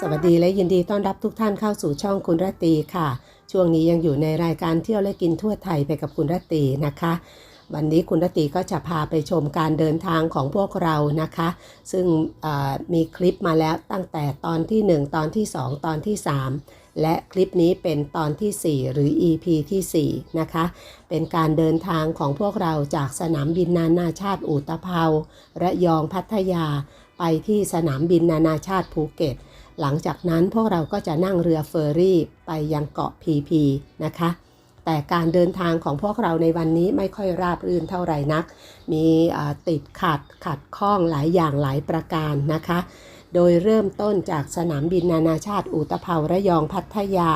สวัสดีและยินดีต้อนรับทุกท่านเข้าสู่ช่องคุณรตีค่ะ ช่วงนี้ยังอยู่ในรายการเที่ยวและกินทั่วไทยไปกับคุณรตีนะคะ วันนี้คุณรตีก็จะพาไปชมการเดินทางของพวกเรานะคะ ซึ่งมีคลิปมาแล้วตั้งแต่ตอนที่ 1 ตอนที่ 2 ตอนที่ 3 และคลิปนี้เป็นตอนทีสี่4 หรือ EP ทีสี่ 4 นะคะ เป็นการเดินทางของพวกเราจากสนามบินนานาชาติอุตภเปาระยองพัทยา ไปที่สนามบินนานาชาติภูเก็ต หลังจากนั้นพวกเราก็จะนั่งเรือเฟอร์รี่ไปยังเกาะพีพีนะคะ แต่การเดินทางของพวกเราในวันนี้ไม่ค่อยราบรื่นเท่าไหร่นัก มีติดขัดขัดข้องหลายอย่างหลายประการนะคะ โดยเริ่มต้นจากสนามบินนานาชาติอุตภเปาระยองพัทยา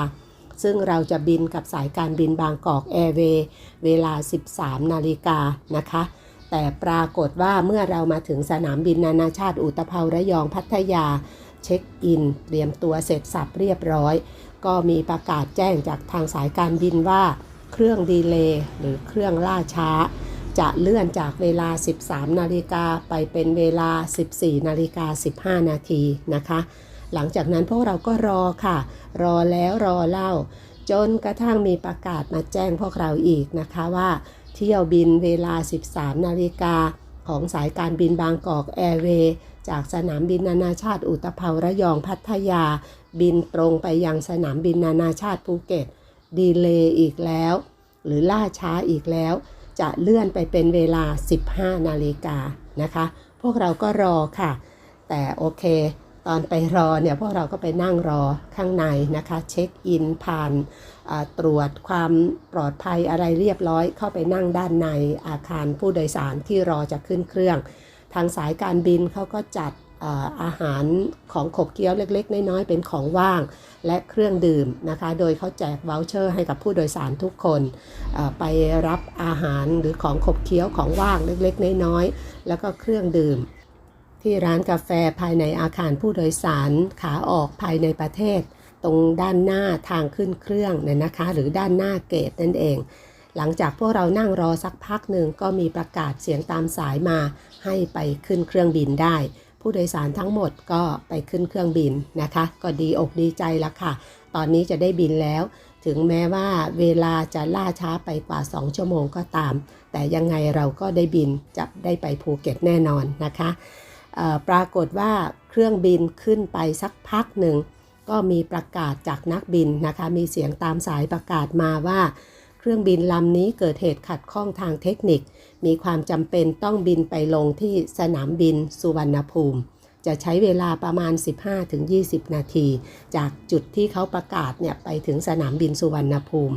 ซึ่งเราจะบินกับสายการบินบางกอกแอร์เวย์เวลา 13 นาฬิกานะคะแต่ปรากฏว่าเมื่อเรามาถึงสนามบินนานาชาติอุตภเปาระยองพัทยา เช็คอิน เตรียมตัวเสร็จสับเรียบร้อย ก็มีประกาศแจ้งจากทางสายการบินว่าเครื่องดีเลย์หรือเครื่องล่าช้า จะเลื่อนจากเวลา 13 นาฬิกาไปเป็นเวลา 14 นาฬิกา 15 นาทีนะคะ หลังจากนั้นพวกเราก็รอค่ะ รอแล้วรอเล่า จนกระทั่งมีประกาศมาแจ้งพวกเราอีกนะคะว่า เที่ยวบินเวลา 13 นาฬิกา ของสายการบินบางกอกแอร์เวย์จากสนามบินนานาชาติอุตภาระยองพัทยา บินตรงไปยังสนามบินนานาชาติภูเก็ต ดีเลย์อีกแล้ว หรือล่าช้าอีกแล้ว จะเลื่อนไปเป็นเวลา 15 นาฬิกานะคะ พวกเราก็รอค่ะ แต่โอเค ตอนไปรอเนี่ยพวกเราก็ไปนั่งรอข้างในนะคะ เช็คอินผ่านตรวจความปลอดภัยอะไรเรียบร้อย เข้าไปนั่งด้านในอาคารผู้โดยสารที่รอจะขึ้นเครื่อง ทางสายการบินเขาก็จัดอาอาหารของขบเคี้ยวเล็ก ๆ น้อยๆเป็นของว่าง และเครื่องดื่มนะคะ โดยเขาแจกว o ลเชอร์ให้กับผู้โดยสารทุกคนไปรับอาหารหรือของขบเคี้ยวของว่างเล็ก ๆ น้อยๆแล้วก็เครื่องดื่ม ที่ร้านกาแฟภายในอาคารผู้โดยสารขาออกภายในประเทศ ตรงด้านหน้าทางขึ้นเครื่องเนี่ยนะคะ หรือด้านหน้าเกตนั่นเอง หลังจากพวกเรานั่งรอสักพักหนึ่งก็มีประกาศเสียงตามสายมา ให้ไปขึ้นเครื่องบินได้ ผู้โดยสารทั้งหมดก็ไปขึ้นเครื่องบินนะคะ ก็ดีอกดีใจแล้วค่ะ ตอนนี้จะได้บินแล้ว ถึงแม้ว่าเวลาจะล่าช้าไปกว่า 2 ชั่วโมงก็ตาม แต่ยังไงเราก็ได้บินจะได้ไปภูเก็ตแน่นอนนะคะ ปรากฏว่าเครื่องบินขึ้นไปสักพักหนึ่ง ก็มีประกาศจากนักบินนะคะ มีเสียงตามสายประกาศมาว่า เครื่องบินลำนี้เกิดเหตุขัดข้องทางเทคนิค มีความจำเป็นต้องบินไปลงที่สนามบินสุวรรณภูมิ จะใช้เวลาประมาณ 15-20 นาที จากจุดที่เขาประกาศเนี่ยไปถึงสนามบินสุวรรณภูมิ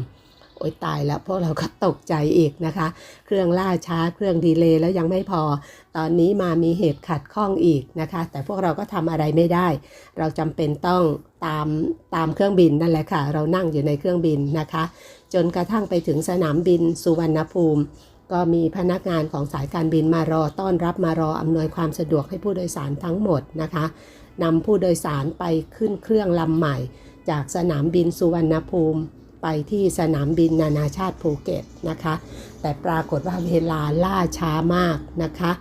อ๊ยตายแล้วพวกเราก็ตกใจอีกนะคะ เครื่องล่าช้าเครื่องดีเลย์แล้วยังไม่พอ ตอนนี้มามีเหตุขัดข้องอีกนะคะ แต่พวกเราก็ทำอะไรไม่ได้ เราจำเป็นต้องตามตามเครื่องบินนั่นแหละค่ะ เรานั่งอยู่ในเครื่องบินนะคะ จนกระทั่งไปถึงสนามบินสุวรรณภูมิก็มีพนักงานของสายการบินมารอต้อนรับมารออำนวยความสะดวกให้ผู้โดยสารทั้งหมดนะคะนำผู้โดยสารไปขึ้นเครื่องลำใหม่ จากสนามบินสุวรรณภูมิ ไปที่สนามบินนานาชาติภูเก็ตนะคะ แต่ปรากฏว่าเวลาล่าช้ามากนะคะ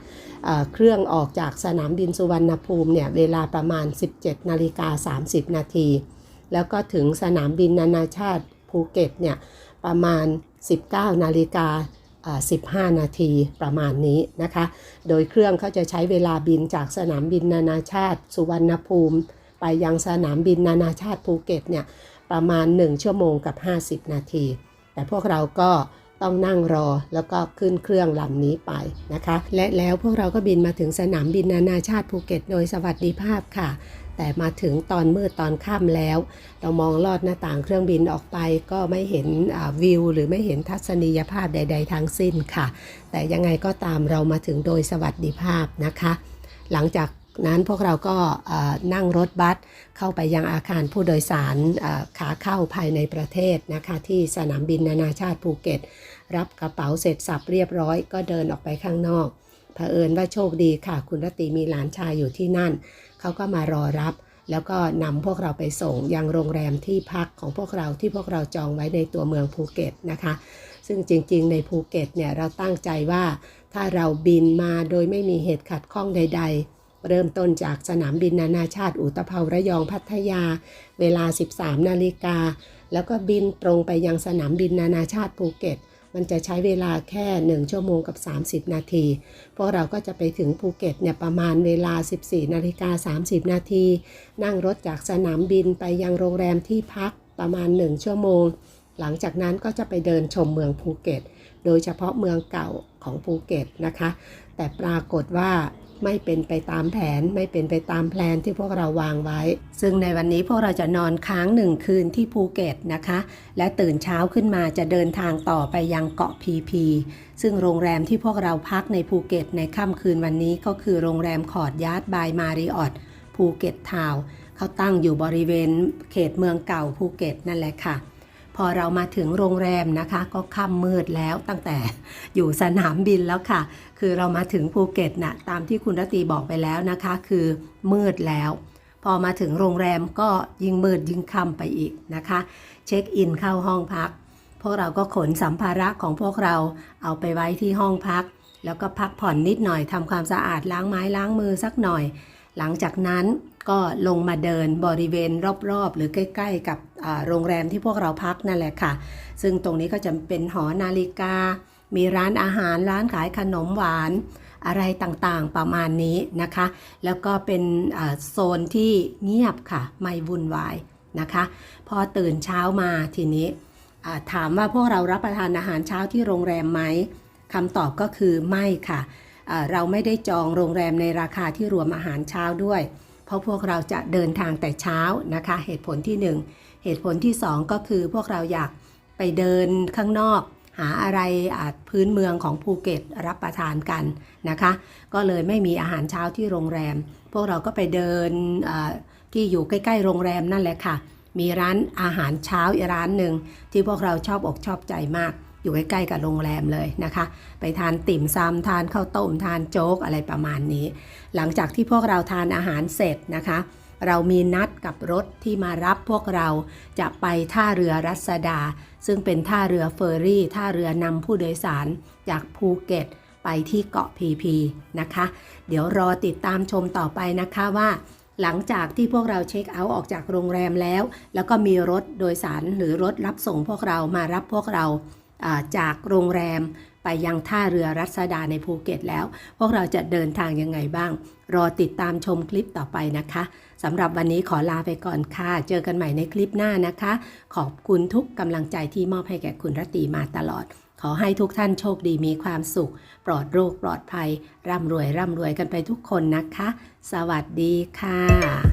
เเครื่องออกจากสนามบินสุวรรณภูมิเนี่ยเวลาประมาณ 17นาฬิกา30 นาที แล้วก็ถึงสนามบินนานาชาติภูเก็ตเนี่ยประมาณ 19นาฬิกา15 นาทีประมาณนี้นะคะ โดยเครื่องเขาจะใช้เวลาบินจากสนามบินนานาชาติสุวรรณภูมิ ไปยังสนามบินนานาชาติภูเก็ตเนี่ยประมาณ 1 ชั่วโมงกับ 50 นาที แต่พวกเราก็ต้องนั่งรอแล้วก็ขึ้นเครื่องลำนี้ไปนะคะ และแล้วพวกเราก็บินมาถึงสนามบินนานาชาติภูเก็ตโดยสวัสดิภาพค่ะ แต่มาถึงตอนมืดตอนค่ำแล้ว เรามองลอดหน้าต่างเครื่องบินออกไปก็ไม่เห็นวิวหรือไม่เห็นทัศนียภาพใด ๆ ทั้งสิ้นค่ะ แต่ยังไงก็ตามเรามาถึงโดยสวัสดิภาพนะคะ หลังจาก นั้นพวกเราก็นั่งรถบัสเข้าไปยังอาคารผู้โดยสารขาเข้าภายในประเทศนะคะที่สนามบินนานาชาติภูเก็ต รับกระเป๋าเสร็จสับเรียบร้อยก็เดินออกไปข้างนอกเผอิญว่าโชคดีค่ะ คุณรตตีมีหลานชายอยู่ที่นั่น เขาก็มารอรับ แล้วก็นำพวกเราไปส่งยังโรงแรมที่พักของพวกเราที่พวกเราจองไว้ในตัวเมืองภูเก็ตนะคะ ซึ่งจริงๆ ในภูเก็ตเนี่ยเราตั้งใจว่าถ้าเราบินมาโดยไม่มีเหตุขัดข้องใด ๆ เริ่มต้นจากสนามบินนานาชาติอุตภเประยองพัทยา เวลา 13 นาฬิกา แล้วก็บินตรงไปยังสนามบินนานาชาติภูเก็ต มันจะใช้เวลาแค่ 1 ชั่วโมงกับ 30 นาที พวกเราก็จะไปถึงภูเก็ตเนี่ยประมาณเวลา 14 นาฬิกา 30 นาที นั่งรถจากสนามบินไปยังโรงแรมที่พักประมาณ 1 ชั่วโมง หลังจากนั้นก็จะไปเดินชมเมืองภูเก็ต โดยเฉพาะเมืองเก่าของภูเก็ตนะคะ แต่ปรากฏว่า ไม่เป็นไปตามแผน ไม่เป็นไปตามแพลนที่พวกเราวางไว้ ซึ่งในวันนี้พวกเราจะนอนค้างหนึ่งคืนที่ภูเก็ตนะคะ และตื่นเช้าขึ้นมาจะเดินทางต่อไปยังเกาะพีพีซึ่งโรงแรมที่พวกเราพักในภูเก็ตในค่ำคืนวันนี้ก็คือโรงแรมคอร์ดยาร์ดบายมาริออตภูเก็ตทาวน์เขาตั้งอยู่บริเวณเขตเมืองเก่าภูเก็ตนั่นแหละค่ะ พอเรามาถึงโรงแรมนะคะ ก็ค่ำมืดแล้วตั้งแต่อยู่สนามบินแล้วค่ะ คือเรามาถึงภูเก็ตนะ่ะตามที่คุณรตีบอกไปแล้วนะคะ คือมืดแล้ว พอมาถึงโรงแรมก็ยิ่งมืดยิ่งค่ำไปอีกนะคะ เช็คอินเข้าห้องพัก พวกเราก็ขนสัมภาระของพวกเราเอาไปไว้ที่ห้องพัก แล้วก็พักผ่อนนิดหน่อยทำความสะอาดล้างไม้ล้างมือสักหน่อย หลังจากนั้นก็ลงมาเดินบริเวณรอบๆ หรือใกล้ ๆ กับโรงแรมที่พวกเราพักนั่นแหละค่ะ ซึ่งตรงนี้ก็จะเป็นหอนาฬิกา มีร้านอาหารร้านขายขนมหวาน อะไรต่างๆประมาณนี้นะคะ แล้วก็เป็นโซนที่เงียบค่ะ ไม่วุ่นวายนะคะ พอตื่นเช้ามาทีนี้ถามว่าพวกเรารับประทานอาหารเช้าที่โรงแรมไหมคำตอบก็คือไม่ค่ะ เราไม่ได้จองโรงแรมในราคาที่รวมอาหารเช้าด้วย เพราะพวกเราจะเดินทางแต่เช้านะคะ เหตุผลที่หนึ่งเหตุผลที่สองก็คือพวกเราอยากไปเดินข้างนอก หาอะไรพื้นเมืองของภูเก็ตรับประทานกันนะคะ ก็เลยไม่มีอาหารเช้าที่โรงแรม พวกเราก็ไปเดินที่อยู่ใกล้ๆ โรงแรมนั่นแหละค่ะ มีร้านอาหารเช้าอีกร้านหนึ่งที่พวกเราชอบอกชอบใจมาก อยู่ใกล้ๆกับโรงแรมเลยนะคะ ไปทานติ่มซำทานข้าวต้มทานโจ๊กอะไรประมาณนี้ หลังจากที่พวกเราทานอาหารเสร็จนะคะ เรามีนัดกับรถที่มารับพวกเราจะไปท่าเรือรัศดา ซึ่งเป็นท่าเรือเฟอร์รี่ ท่าเรือนำผู้โดยสารจากภูเก็ตไปที่เกาะพีพีนะคะ เดี๋ยวรอติดตามชมต่อไปนะคะว่า หลังจากที่พวกเราเช็คเอาท์ออกจากโรงแรมแล้ว แล้วก็มีรถโดยสารหรือรถรับส่งพวกเรามารับพวกเราอ่า จากโรงแรมไปยังท่าเรือรัศดาในภูเก็ตแล้ว พวกเราจะเดินทางยังไงบ้าง รอติดตามชมคลิปต่อไปนะคะสำหรับวันนี้ขอลาไปก่อนค่ะ เจอกันใหม่ในคลิปหน้านะคะ ขอบคุณทุกกำลังใจที่มอบให้แก่คุณรตตีมาตลอด ขอให้ทุกท่านโชคดีมีความสุข ปลอดโรคปลอดภัย ร่ำรวยร่ำรวยกันไปทุกคนนะคะ สวัสดีค่ะ